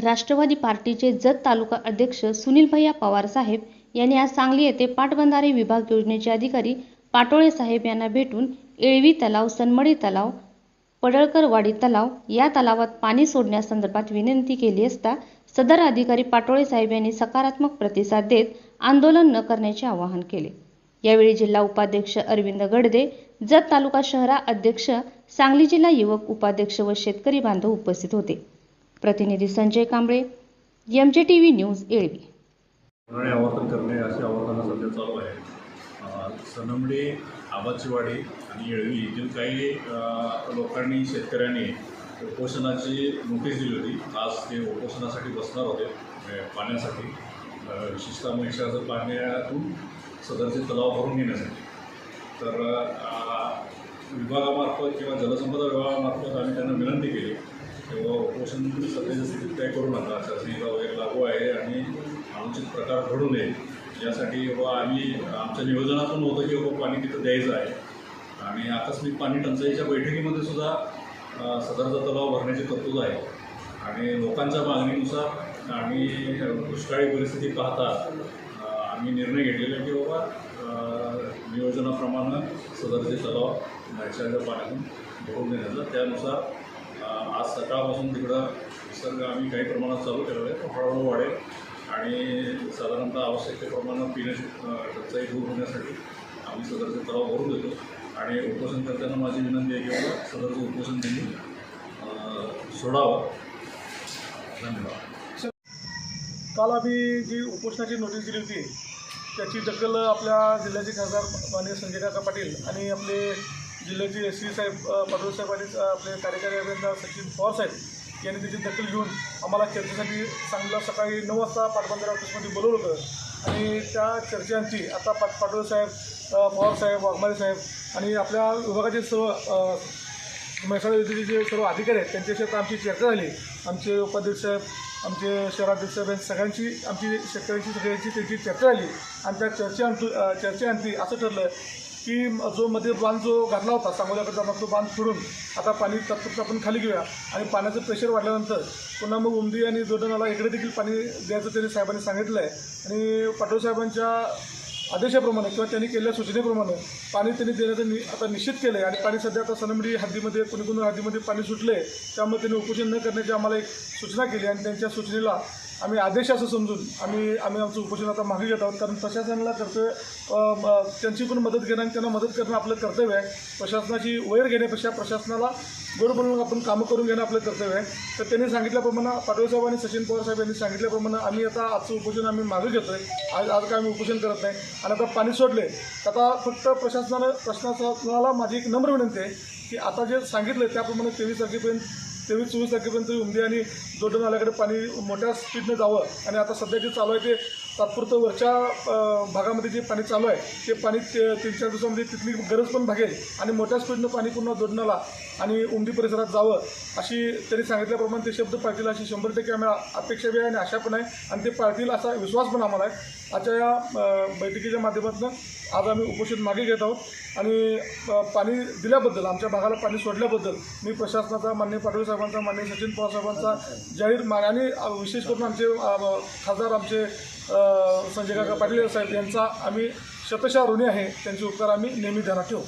राष्ट्रवादी पार्टीचे जत तालुका अध्यक्ष सुनील भैया पवार साहेब यांनी आज सांगली येथे पाटबंधारे विभाग योजनेचे अधिकारी पाटोळे साहेब यांना भेटून येळवी तलाव सनमडी तलाव पडळकरवाडी तलाव या तलावात पाणी सोडण्यासंदर्भात विनंती केली असता सदर अधिकारी पाटोळे साहेब यांनी सकारात्मक प्रतिसाद देत आंदोलन न करण्याचे आवाहन केले. यावेळी जिल्हा उपाध्यक्ष अरविंद गडदे जत तालुका शहरा अध्यक्ष सांगली जिल्हा युवक उपाध्यक्ष व शेतकरी बांधव उपस्थित होते. प्रतिनिधी Sanjay Kambale M J T V news एळवी. आवर्तन करणे अशी आवर्तनं सध्या चालू आहे. सनमडे सनमडी आबाचीवाडी आणि येळवी येथील काही लोकांनी शेतकऱ्यांनी उपोषणाची नोटीस दिली होती. आज ते उपोषणासाठी बसणार होते पाण्यासाठी. विशेषतः महिषाचं पाण्यातून सदरचे तलाव भरून घेण्यासाठी. तर विभागामार्फत किंवा जलसंपदा विभागामार्फत आम्ही त्यांना विनंती केली. किंवा उपोषण सध्याच्या स्थितीत करू नका आचारसंहिता वगैरे लागू आहे आणि अनुचित प्रकार घडू नये. यासाठी बाबा आम्ही आमच्या नियोजनातून होतं की बाबा पाणी तिथं द्यायचं आहे. आणि आकस्मिक पाणी टंचाईच्या बैठकीमध्ये सुद्धा सदरचा तलाव भरण्याची तरतूद आहे. आणि लोकांच्या मागणीनुसार आणि दुष्काळी परिस्थिती पाहता आम्ही निर्णय घेतलेला आहे की बाबा नियोजनाप्रमाणे सदरचे तलाव नैसर्गिक पाण्यातून भरून देण्याचा. त्यानुसार आज सकाळपासून तिकडं निसर्ग आम्ही काही प्रमाणात चालू केलेलं आहे. तो हळूहळू वाढेल. आणि साधारणतः आवश्यकतेप्रमाणे पिण्याची अ, टंचाई दूर होण्यासाठी आम्ही सदरचे तलाव भरून देतो. आणि उपोषण करताना माझी विनंती आहे की सदरचं उपोषण त्यांनी सोडावं. धन्यवाद. काल आम्ही जी उपोषणाची नोटीस दिली होती त्याची दखल आपल्या जिल्ह्याचे खासदार माननीय संजय काका पाटील आणि आपले जिल्ह्याचे एस सी साहेब अ, साहेब आणि आपले कार्यकारी अभियंता सचिन पवार साहेब यांनी त्याची दखल घेऊन आम्हाला चर्चेसाठी चांगलं सकाळी नऊ वाजता पाटबंधारा ऑफिसमध्ये बोलवलं होतं. आणि त्या चर्चांची आता पाट पाटोळे साहेब पवार साहेब वाघमारे साहेब आणि आपल्या विभागाचे सर्व अ, म्हैसाळ जे सर्व अधिकारी आहेत त्यांच्याशी आता आमची चर्चा झाली. आमचे उपाध्यक्ष साहेब आमचे शहराध्यक्ष साहेब यांची सगळ्यांची आमची शेतकऱ्यांची सगळ्यांची त्यांची चर्चा झाली. आणि त्या चर्चेअंती चर्चेअंती असं ठरलं की जो मध्ये बांध जो घातला होता सांगोल्याकडे जाणार तो बांध सोडून आता पाणी तात्पुरतं आपण खाली घेऊया. आणि पाण्याचं प्रेशर वाढल्यानंतर पुन्हा मग उमदी आणि जोडणाला इकडे देखील पाणी द्यायचं त्यांनी साहेबांनी सांगितलं आहे आणि पाटोळ साहेबांच्या आदेशाप्रमाणे किंवा त्यांनी केलेल्या सूचनेप्रमाणे पाणी त्यांनी देण्याचं नि आता निश्चित केलं आहे आणि पाणी सध्या आता सनमडी हद्दीमध्ये कुणी कुणी हद्दीमध्ये पाणी सुटले त्यामुळे त्यांनी उपोषण न करण्याची आम्हाला एक सूचना केली आणि त्यांच्या सूचनेला आम्ही आदेश असं समजून आम्ही आम्ही आमचं उपोषण आता मागे घेत आहोत. कारण प्रशासनाला कर्तव्य त्यांची पण मदत घेणं आणि त्यांना मदत करणं आपलं कर्तव्य आहे. प्रशासनाची वैर घेण्यापेक्षा प्रशासनाला गोड बनवून आपण कामं करून घेणं आपलं कर्तव्य आहे. तर त्यांनी सांगितल्याप्रमाणे पाटोळे साहेब आणि सचिन पवार साहेब यांनी सांगितल्याप्रमाणे आम्ही आता आजचं उपोषण आम्ही मागे घेतो आहे आज आज काय आम्ही उपोषण करत नाही. आणि आता पाणी सोडले. तर आता फक्त प्रशासनानं प्रशासनाला माझी एक नम्र विनंती आहे की आता जे सांगितलं त्याप्रमाणे तेवीस तारखेपर्यंत तेवीस चोवीस तारखेपर्यंत उमदी आणि जोडण आल्याकडे पाणी मोठ्या स्पीडनं जावं. आणि आता सध्या जे चालू आहे ते तात्पुरतं वरच्या भागामध्ये जे पाणी चालू आहे ते पाणी ते तीन चार दिवसामध्ये तिथली गरज पण भागेल आणि मोठ्या स्पीडनं पाणी पुन्हा जोडण्याला आणि उमदी परिसरात जावं अशी त्यांनी सांगितल्याप्रमाणे ते शब्द पाळतील अशी शंभर टक्के आम्ही अपेक्षा बी आहे आणि आशा पण आहे आणि ते पाळतील असा विश्वास पण आम्हाला आहे. आजच्या या बैठकीच्या माध्यमातून आज आम्ही उपोषण मागे घेत आहोत आणि पाणी दिल्याबद्दल आमच्या भागाला पाणी सोडल्याबद्दल मी प्रशासनाचा मान्य पाटील साहेबांचा मान्य सचिन पवार साहेबांचा जाहीर मान आणि विशेष करून आमचे खासदार आमचे संजय काका पाटील साहेब यांचा आम्ही शतशा ऋणी आहे. त्यांचे उपकार आम्ही नेहमी ध्यानात ठेवू.